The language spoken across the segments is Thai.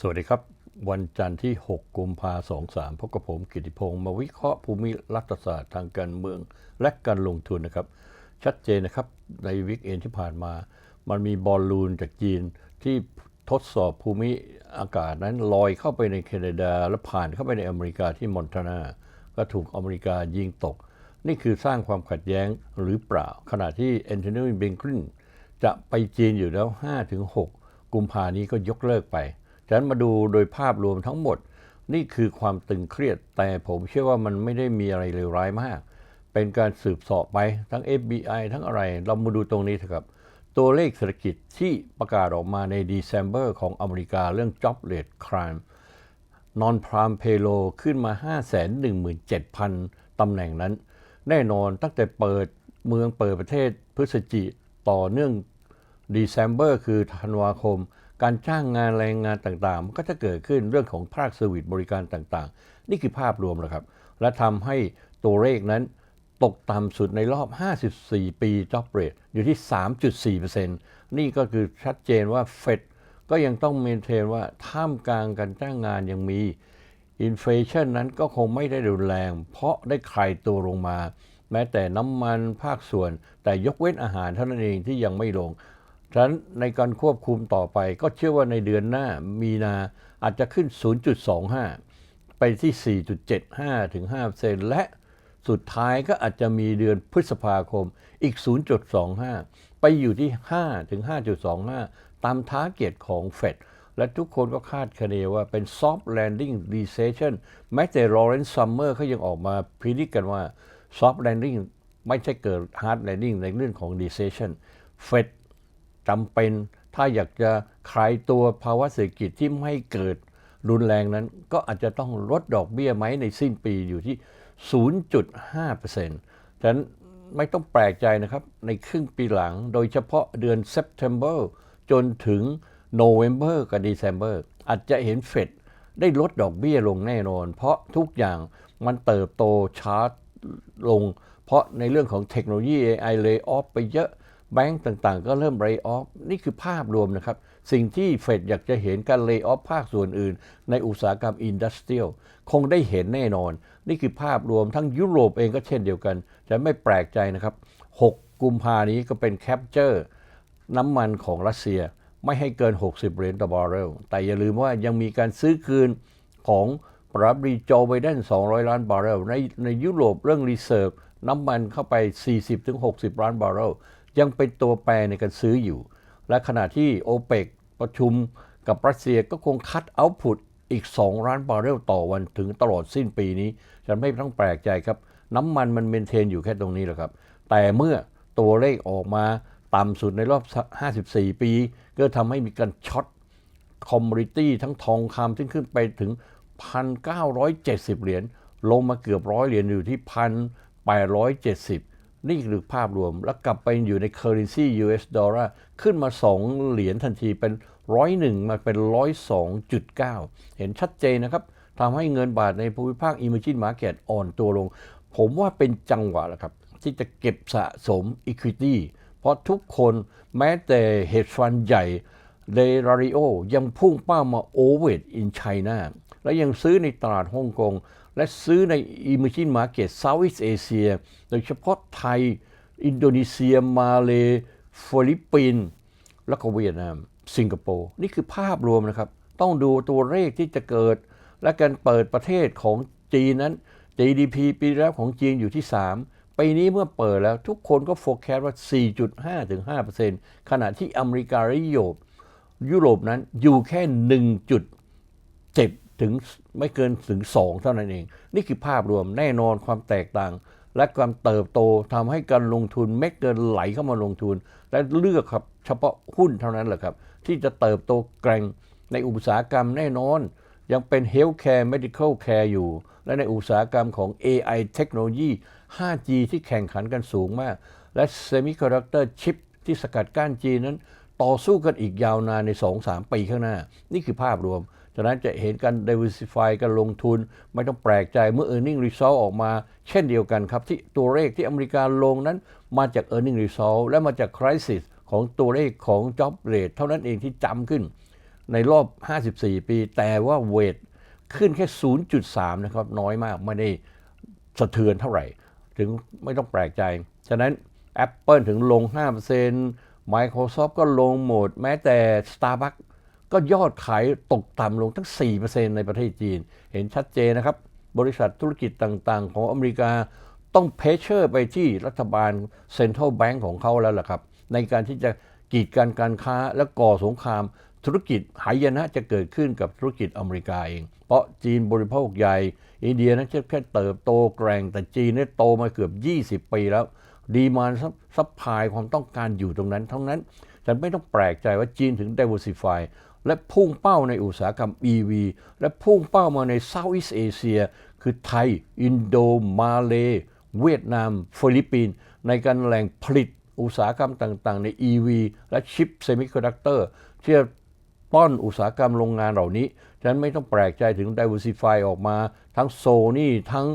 สวัสดีครับ วันจันทร์ที่ 6 กุมภาสองสามพบกับผมกิติพงศ์มาวิเคราะห์ภูมิรัฐศาสตร์ทางการเมืองและการลงทุนนะครับ ชัดเจนนะครับในวิกเอนที่ผ่านมา มันมีบอลลูนจากจีนที่ทดสอบภูมิอากาศนั้นลอยเข้าไปในแคนาดา และผ่านเข้าไปในอเมริกาที่มอนทานา ก็ถูกอเมริกายิงตก นี่คือสร้างความขัดแย้งหรือเปล่า ขณะที่แอนโทนีเบงกลินจะไปจีนอยู่แล้ว 5-6 กุมภานี้ก็ยกเลิกไป ฉะนั้นมาดูโดยภาพรวมทั้งหมด นี่คือความตึงเครียด แต่ผมเชื่อว่ามันไม่ได้มีอะไรเลวร้ายมาก เป็นการสืบสอบไปทั้ง FBI ทั้งอะไร เรามาดูตรงนี้เถอะครับ ตัวเลขเศรษฐกิจที่ประกาศออกมาใน December ของอเมริกาเรื่อง Job Rate Crime Non Farm Payroll ขึ้นมา 517,000 ตำแหน่งนั้น แน่นอนตั้งแต่เปิดเมืองเปิดประเทศพฤศจิต่อเนื่อง December คือธันวาคม การจ้างงานแรงงานต่างๆ มันก็จะเกิดขึ้นเรื่องของภาคเซอร์วิสบริการต่างๆ นี่คือภาพรวมแหละครับ และทำให้ตัวเลขนั้นตกต่ำสุดในรอบ 54 ปี job rate อยู่ที่ 3.4%นี่ก็คือชัดเจนว่าเฟดก็ยังต้องเมนเทนว่าท่ามกลางการจ้างงานยังมีอินฟลชันนั้นก็คงไม่ได้รุนแรง เพราะได้คลายตัวลงมา แม้แต่น้ำมันภาคส่วน แต่ยกเว้นอาหารเท่านั้นเองที่ยังไม่ลง ฉะนั้นในการควบคุมต่อไปก็เชื่อว่าในเดือนหน้ามีนาอาจจะขึ้น 0.25 ไปที่ 4.75 ถึง5%และสุดท้ายก็อาจจะมีเดือนพฤษภาคมอีก 0.25 ไปอยู่ที่ 5 ถึง 5.25 ตามท้าเก็ตของเฟดและทุกคนก็คาดคะเนว่าเป็น soft landing recession แม้แต่ Lawrence Summer เขายังออกมาพิจิตกันว่า soft landing ไม่ใช่เกิด hard landing ในเรื่องของ recession เฟด จำเป็น ถ้าอยากจะคลายตัวภาวะเศรษฐกิจที่ไม่เกิดรุนแรงนั้น ก็อาจจะต้องลดดอกเบี้ยไหมในสิ้นปีอยู่ที่ 0.5%ฉะนั้นไม่ต้องแปลกใจนะครับ ในครึ่งปีหลัง โดยเฉพาะเดือน September จนถึง November กับ December อาจจะเห็นเฟดได้ลดดอกเบี้ยลงแน่นอน เพราะทุกอย่างมันเติบโตช้าลง เพราะในเรื่องของเทคโนโลยี AI lay off ไปเยอะ แบงก์ต่างๆ ก็เริ่ม lay off นี่คือภาพรวมนะครับ สิ่งที่เฟดอยากจะเห็นการ lay off ภาคส่วนอื่น ในอุตสาหกรรมอินดัสเทรียลคงได้เห็นแน่นอน นี่คือภาพรวมทั้งยุโรปเองก็เช่นเดียวกัน จะไม่แปลกใจนะครับ 6 กุมภานี้ก็เป็นแคปเจอร์น้ำมันของรัสเซียไม่ให้เกิน 60 เหรียญต่อบาร์เรล แต่อย่าลืมว่ายังมีการซื้อคืนของปรับรีโจไบเดน200 ล้านบาร์เรล ในในยุโรปเรื่องรีเซิร์ฟน้ำมันเข้าไป 40-60 ล้านบาร์เรล ยังเป็นตัวแปรในการซื้ออยู่ และขณะที่โอเปกประชุมกับรัสเซียก็คงคัดเอาต์พุตอีก 2 ล้านบาร์เรลต่อวันถึงตลอดสิ้นปีนี้ ฉันไม่ต้องแปลกใจครับ น้ำมันมันเมนเทนอยู่แค่ตรงนี้แหละครับ แต่เมื่อตัวเลขออกมาต่ำสุดในรอบ 54 ปี ก็ทำให้มีการช็อตคอมมูนิตี้ทั้งทองคำที่ขึ้นไปถึง 1,970 เหรียญลงมาเกือบร้อยเหรียญอยู่ที่ 1,870 นี่คือภาพรวม แล้วกลับไปอยู่ใน currency US dollar ขึ้นมา 2 เหรียญทันทีเป็นร้อยหนึ่งมาเป็นร้อยสองจุดเก้าเห็นชัดเจนนะครับทำให้เงินบาทในภูมิภาค emerging market อ่อนตัวลง ผมว่าเป็นจังหวะแหละครับ ที่จะเก็บสะสม equity เพราะทุกคนแม้แต่ hedge fund ใหญ่เดร a ริโอยังพุ่งเป้ามา over in China และยังซื้อในตลาดฮ่องกง และซื้อใน emerging market Southeast Asia โดยเฉพาะไทย อินโดนีเซีย มาเลฟิลิปปินส์แล้วก็เวียดนาม สิงคโปร์ นี่คือภาพรวมนะครับ ต้องดูตัวเลขที่จะเกิด และการเปิดประเทศของจีนนั้น GDP ปีแล้วของจีนอยู่ที่ 3 ปีนี้เมื่อเปิดแล้วทุกคนก็โฟกัสว่า 4.5ถึง5%ขณะที่อเมริกาและยุโรปยุโรปนั้นอยู่แค่ 1.7 ถึงไม่เกินถึง 2 เท่านั้นเอง นี่คือภาพรวมแน่นอนความแตกต่าง และความเติบโตทำให้การลงทุนเม็ดเกินไหลเข้ามาลงทุน และเลือกครับเฉพาะหุ้นเท่านั้นแหละครับ ที่จะเติบโตแกร่งในอุตสาหกรรมแน่นอน ยังเป็น Healthcare Medical Care อยู่ และในอุตสาหกรรมของ AI เทคโนโลยี 5G ที่แข่งขันกันสูงมาก และ Semiconductor Chip ที่สกัดกั้นจีนนั้น ต่อสู้กันอีกยาวนานใน 2-3 ปีข้างหน้า นี่คือภาพรวม ฉะนั้นจะเห็นการ diversify การลงทุน ไม่ต้องแปลกใจเมื่อ earning result ออกมา เช่นเดียวกันครับ ที่ตัวเลขที่อเมริกาลงนั้น มาจาก earning result และมาจาก crisis ของตัวเลขของ job rate เท่านั้นเองที่จำขึ้น ในรอบ 54 ปี แต่ว่าเวทขึ้นแค่ 0.3 นะครับ น้อยมากไม่ได้สะเทือนเท่าไหร่ ถึงไม่ต้องแปลกใจ ฉะนั้น Apple ถึงลง 5% Microsoft ก็ลงหมด แม้แต่ Starbucks ก็ยอดขายตกต่ำลงทั้ง 4%ในประเทศจีน เห็นชัดเจนนะครับ บริษัทธุรกิจต่างๆ ของอเมริกาต้องเพชเชอร์ไปที่รัฐบาลเซ็นทรัลแบงก์ของเขาแล้วล่ะครับ ในการที่จะกีดกันการค้าและก่อสงคราม ธุรกิจหายนะจะเกิดขึ้นกับธุรกิจอเมริกาเอง เพราะจีนบริโภคใหญ่ อินเดียนั้นแค่เติบโตแกร่ง แต่จีนเนี่ยโตมาเกือบ 20 ปีแล้วดีมานซัพพลายความต้องการอยู่ตรงนั้นทั้งนั้น ฉันไม่ต้องแปลกใจว่าจีนถึง diversify และพุ่งเป้าในอุตสาหกรรม EV และพุ่งเป้ามาใน Southeast Asia คือไทย อินโด มาเล เวียดนาม ฟิลิปปินส์ในการแหล่งผลิตอุตสาหกรรมต่างๆ ใน EV และชิปเซมิคอนดักเตอร์ที่จะป้อนอุตสาหกรรมโรงงานเหล่านี้ ฉะนั้นไม่ต้องแปลกใจถึง diversify ออกมา ทั้งโซนี่ทั้ง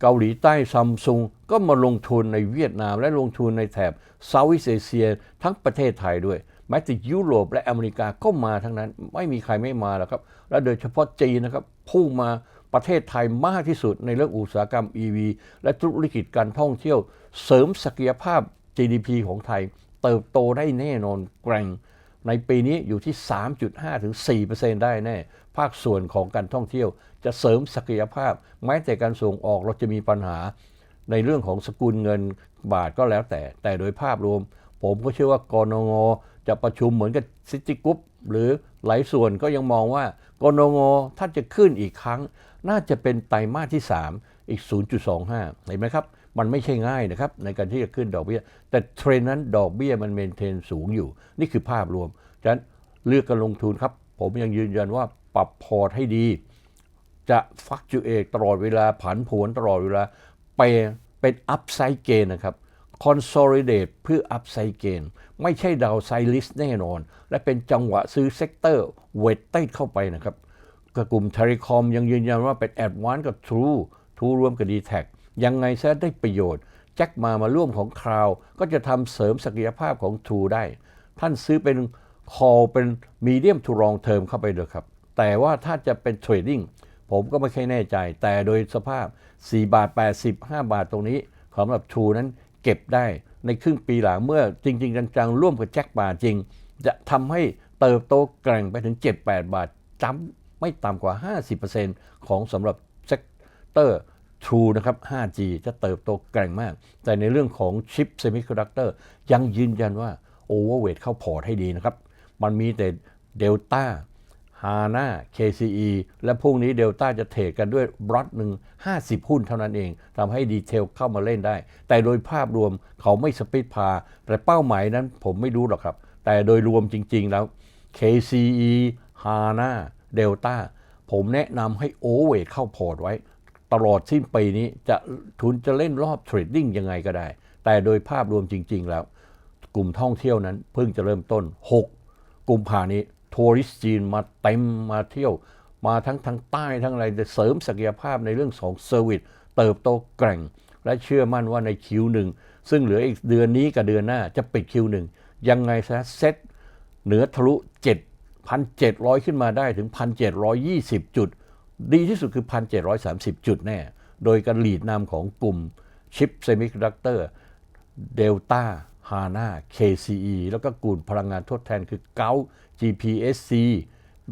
เกาหลีใต้ซัมซุงก็มาลงทุนในเวียดนามและลงทุนในแถบเซาท์อีสเอเชียทั้งประเทศไทยด้วย แม้แต่ยุโรปและอเมริกาก็มาทั้งนั้น ไม่มีใครไม่มาแล้วครับ และโดยเฉพาะจีนนะครับพุ่งมาประเทศไทยมากที่สุดในเรื่องอุตสาหกรรม EV และธุรกิจการท่องเที่ยว เสริมศักยภาพ GDP ของไทย เติบโตได้แน่นอนแกร่ง ในปีนี้อยู่ที่ 3.5 ถึง 4%ได้แน่ ภาคส่วนของการท่องเที่ยว จะเสริมศักยภาพ แม้แต่การส่งออกเราจะมีปัญหา ในเรื่องของสกุลเงินบาทก็แล้วแต่ แต่โดยภาพรวม ผมก็เชื่อว่ากรงง จะประชุมเหมือนกับซิตี้กรุ๊ปหรือหลายส่วนก็ยังมองว่ากรงงถ้าจะขึ้นอีกครั้ง น่าจะเป็นไตรมาสที่ 3 อีก 0.25 เห็นไหมครับ มันไม่ใช่ง่ายนะครับ ในการที่จะขึ้นดอกเบี้ย แต่เทรนนั้นดอกเบี้ยมันเมนเทนสูงอยู่ นี่คือภาพรวมฉะนั้นเลือกการลงทุนครับ ผมยังยืนยันว่าปรับพอร์ตให้ดี จะฟักจูเอตลอดเวลาผันผวนตลอดเวลาไปเป็นอัพไซด์เกนนะครับ consolidate เพื่ออัพไซด์เกนไม่ใช่ดาวไซลิสแน่นอน และเป็นจังหวะซื้อเซกเตอร์เวทเต้เข้าไปนะครับกกลุ่มเทเลคอมยังยืนยันว่าเป็นแอดวานกับ True True รวมกับ d t แทยังไงซะได้ประโยชน์ แจ็คมามาร่วมของคราว ก็จะทำเสริมศักยภาพของ True ได้ ท่านซื้อเป็น call เป็นมีเดียม to long term เข้าไปเลยครับ แต่ว่าถ้าจะเป็นเทรดดิ้งผมก็ไม่ค่อยแน่ใจ แต่โดยสภาพ 4 บาท80 5บาทตรงนี้สำหรับ True นั้น เก็บได้ในครึ่งปีหลังเมื่อจริง ๆ จังๆ ร่วมกับแจ็คมาจริง จะทำให้เติบโตแกร่งไปถึง 7-8 บาทจำไม่ต่ำกว่า 50%ของสำหรับเซกเตอร์ True นะครับ 5G จะเติบโตแกร่งมาก แต่ในเรื่องของชิปเซมิคอนดักเตอร์ยังยืนยันว่าโอเวอร์เวทเข้าพอร์ตให้ดีนะครับ มันมีแต่เดลต้า ฮาน่า KCE และพรุ่งนี้เดลต้าจะเทรดกันด้วยบล็อตหนึ่ง50 หุ้นเท่านั้นเองทำให้ดีเทลเข้ามาเล่นได้ แต่โดยภาพรวมเขาไม่สปิดพา แต่เป้าหมายนั้นผมไม่รู้หรอกครับ แต่โดยรวมจริง ๆ แล้ว KCE ฮาน่าเดลต้าผมแนะนำให้โอเวเข้าพอร์ตไว้ ตลอดสิ้นปีนี้จะทุนจะเล่นรอบเทรดดิ้งยังไงก็ได้ แต่โดยภาพรวมจริง ๆ แล้ว กลุ่มท่องเที่ยวนั้นเพิ่งจะเริ่มต้น 6 กลุ่มภานี้ ทัวริสต์จีนมาเต็มมาเที่ยว มาทั้งทางใต้ทั้งอะไรจะเสริมศักยภาพในเรื่องของเซอร์วิสเติบโตแกร่ง และเชื่อมั่นว่าในคิวหนึ่งซึ่งเหลืออีกเดือนนี้กับเดือนหน้าจะปิดคิวหนึ่งยังไงซะเซ็ตเหนือทะลุ 7,700 ขึ้นมาได้ถึง 1,720 จุด ดีที่สุดคือ 1,730 จุดแน่ โดยการหลีดนำของกลุ่มชิปเซมิคอนดักเตอร์เดลต้า ฮาน่า KCE แล้วก็กลุ่มพลังงานทดแทนคือเกา GPSC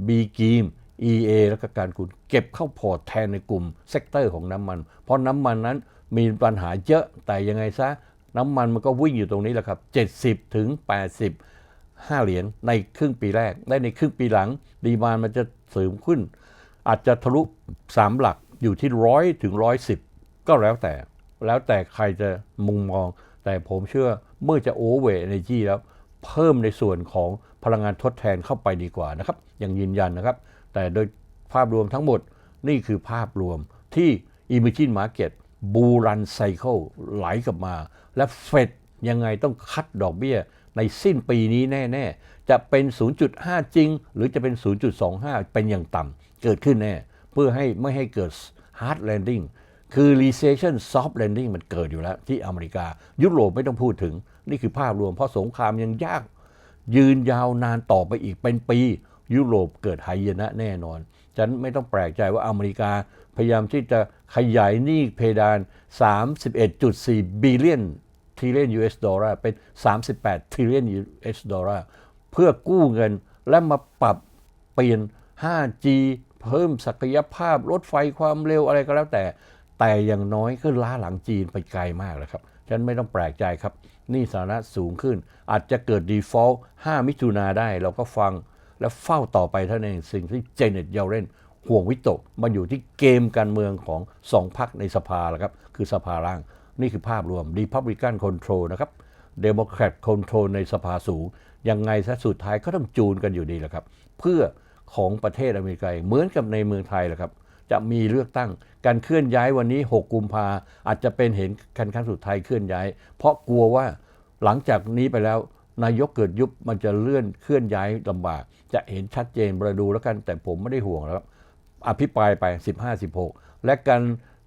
B กีม EA แล้วก็การกุลเก็บเข้าพอร์ตแทนในกลุ่มเซกเตอร์ของน้ำมัน เพราะน้ำมันนั้นมีปัญหาเยอะแต่ยังไงซะ น้ำมันมันก็วิ่งอยู่ตรงนี้แหละครับ 70 ถึง 80 5 เหรียญในครึ่งปีแรกได้ในครึ่งปีหลัง ดีมานมันจะเสริมขึ้น อาจจะทะลุ 3 หลักอยู่ที่ร้อยถึงร้อยสิบก็แล้วแต่ แล้วแต่ใครจะมุมมอง แต่ผมเชื่อเมื่อจะโอเวอร์เอเนจีแล้ว เพิ่มในส่วนของพลังงานทดแทนเข้าไปดีกว่านะครับยังยืนยันนะครับ แต่โดยภาพรวมทั้งหมดนี่คือภาพรวมที่ Emerging Market บูรันไซเคิลไหลกลับมา และเฟดยังไงต้องคัดดอกเบี้ยในสิ้นปีนี้แน่ๆ จะเป็น 0.5 จริง หรือจะเป็น 0.25 เป็นอย่างต่ำเกิดขึ้นแน่ เพื่อให้ไม่ให้เกิด hard landing คือ recession soft landing มันเกิดอยู่แล้วที่อเมริกา ยุโรปไม่ต้องพูดถึง นี่คือภาพรวมเพราะสงครามยังยาก ยืนยาวนานต่อไปอีกเป็นปี ยุโรปเกิดหายนะแน่นอนฉะนั้นไม่ต้องแปลกใจว่าอเมริกา พยายามที่จะขยายหนี้เพดาน 31.4 บิลเลียนทริลเลียน US ดอลลาร์เป็น 38ทริลเลียน US ดอลลาร์เพื่อกู้เงินและมาปรับเปลี่ยน 5G เพิ่มศักยภาพรถไฟความเร็วอะไรก็แล้วแต่ แต่อย่างน้อยก็ล้าหลังจีนไปไกลมากแล้วครับฉะนั้นไม่ต้องแปลกใจครับ นี่สาธาระสูงขึ้น อาจจะเกิด default 5 มิถุนาได้ เราก็ฟังและเฝ้าต่อไปเท่านั้นเองสิ่งที่เจเน็ตเยลเลนห่วงวิตกมันอยู่ที่เกมการเมืองของสองพรรคในสภาแล้วครับ คือสภาล่าง นี่คือภาพรวม Republican Control นะครับ Democrat Control ในสภาสูง ยังไงซะสุดท้ายก็ต้องจูนกันอยู่ดีแหละครับ เพื่อของประเทศอเมริกาเหมือนกับในเมืองไทยแหละครับ จะมีเลือกตั้ง การเคลื่อนย้ายวันนี้ 6 กุมภาอาจจะเป็นเห็นกันครั้งสุดท้ายเคลื่อนย้าย เพราะกลัวว่าหลังจากนี้ไปแล้ว นายกเกิดยุบมันจะเลื่อนเคลื่อนย้ายลำบาก จะเห็นชัดเจนประดูแล้วกัน แต่ผมไม่ได้ห่วงแล้ว อภิปรายไป 15-16 และการ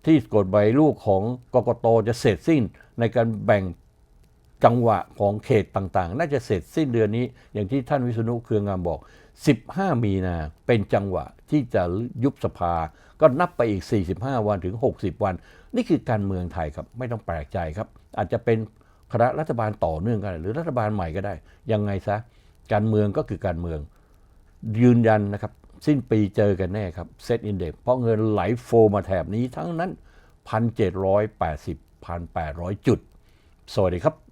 ที่กฎหมายลูกของกกตจะเสร็จสิ้นในการแบ่งจังหวะของเขตต่างๆ น่าจะเสร็จสิ้นเดือนนี้ อย่างที่ท่านวิษณุเครืองามบอก 15 มีนาเป็นจังหวะที่จะยุบสภา ก็นับไปอีก 45 วันถึง 60 วัน นี่คือการเมืองไทยครับ ไม่ต้องแปลกใจครับ อาจจะเป็นคณะรัฐบาลต่อเนื่องกัน หรือรัฐบาลใหม่ก็ได้ ยังไงซะ การเมืองก็คือการเมือง ยืนยันนะครับ สิ้นปีเจอกันแน่ครับเซตอินเด็กเพราะเงินไหลโฟมาแถบนี้ทั้งนั้น 1,780 1,800 จุด สวัสดีครับ